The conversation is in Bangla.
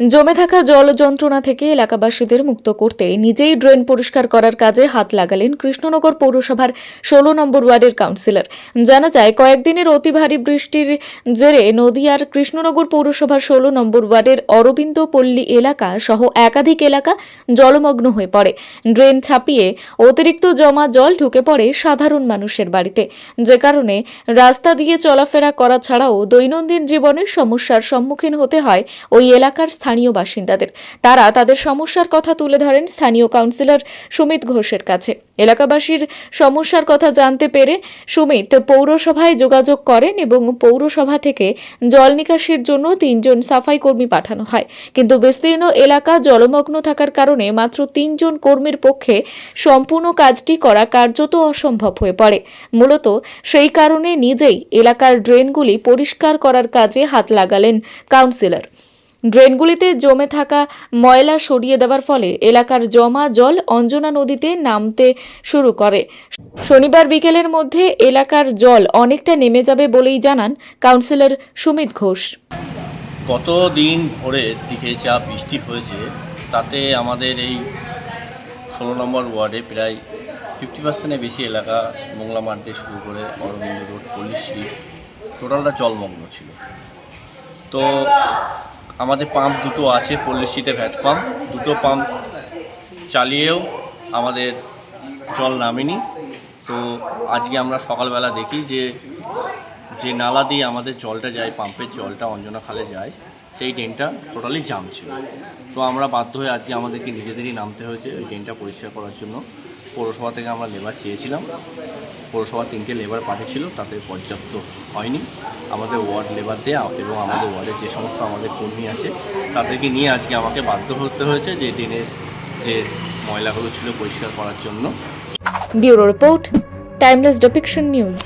জমে থাকা জল যন্ত্রণা থেকে এলাকাবাসীদের মুক্ত করতে নিজেই ড্রেন পরিষ্কার করার কাজে হাত লাগালেন কৃষ্ণনগর পৌরসভার ষোলো নম্বর ওয়ার্ডের কাউন্সিলর। জানা যায়, কয়েকদিনের অতি ভারী বৃষ্টির জেরে নদিয়ার কৃষ্ণনগর পৌরসভার ষোলো নম্বর ওয়ার্ডের অরবিন্দ পল্লী এলাকা সহ একাধিক এলাকা জলমগ্ন হয়ে পড়ে। ড্রেন ছাপিয়ে অতিরিক্ত জমা জল ঢুকে পড়ে সাধারণ মানুষের বাড়িতে। যে কারণে রাস্তা দিয়ে চলাফেরা করা ছাড়াও দৈনন্দিন জীবনের সমস্যার সম্মুখীন হতে হয় ওই এলাকার স্থানীয় বাসিন্দাদের। তারা তাদের সমস্যার কথা তুলে ধরেন স্থানীয় কাউন্সিলর সুমিত ঘোষের কাছে। এলাকাবাসীর সমস্যার কথা জানতে পেরে সুমিত পৌরসভায় যোগাযোগ করেন এবং পৌরসভা থেকে জল নিকাশির জন্য তিনজন সাফাই কর্মী পাঠানো হয়। কিন্তু বিস্তীর্ণ এলাকা জলমগ্ন থাকার কারণে মাত্র তিনজন কর্মীর পক্ষে সম্পূর্ণ কাজটি করা কার্যত অসম্ভব হয়ে পড়ে। মূলত সেই কারণে নিজেই এলাকার ড্রেনগুলি পরিষ্কার করার কাজে হাত লাগালেন কাউন্সিলর। ড্রেনগুলিতে জমে থাকা ময়লা সরিয়ে দেওয়ার ফলে এলাকার জমা জল অঞ্জনা নদীতে নামতে শুরু করে। শনিবার বিকেলের মধ্যে এলাকার জল অনেকটা নেমে যাবে বলেই জানান কাউন্সিলর সুমিত ঘোষ। গত দিন ভোরের দিকে যা বৃষ্টি হয়েছে, তাতে আমাদের এই ষোলো নম্বর ওয়ার্ডে প্রায় ফিফটি পার্সেন্টের বেশি এলাকা মোংলা মাঠ শুরু করে অরবিন্দ রোড পল্লীশ্রী টোটালটা জলমগ্ন ছিল। তো আমাদের পাম্প দুটো আছে পল্লীশ্রীতে ভ্যাট পাম্প। দুটো পাম্প চালিয়েও আমাদের জল নামেনি। তো আজকে আমরা সকালবেলা দেখি যে যে নালা দিয়ে আমাদের জলটা যায়, পাম্পের জলটা অঞ্জনা খালে যায়, সেই ড্রেনটা টোটালি জাম ছিল। তো আমরা বাধ্য হয়ে আজকে আমাদেরকে নিজেদেরই নামতে হয়েছে ওই ড্রেনটা পরিষ্কার করার জন্য। পৌরসভা থেকে আমরা লেবার চেয়েছিলাম। পৌরসভা তিনটে লেবার পাঠিয়েছিল তাতে পর্যাপ্ত হয়নি। আমাদের ওয়ার্ড লেবার দেওয়া এবং আমাদের ওয়ার্ডের যে সমস্ত আমাদের কর্মী আছে, তাদেরকে নিয়ে আজকে আমাকে বাধ্য হতে হয়েছে যে ড্রেনের যে ময়লাগুলো ছিল পরিষ্কার করার জন্য। Bureau report, timeless depiction news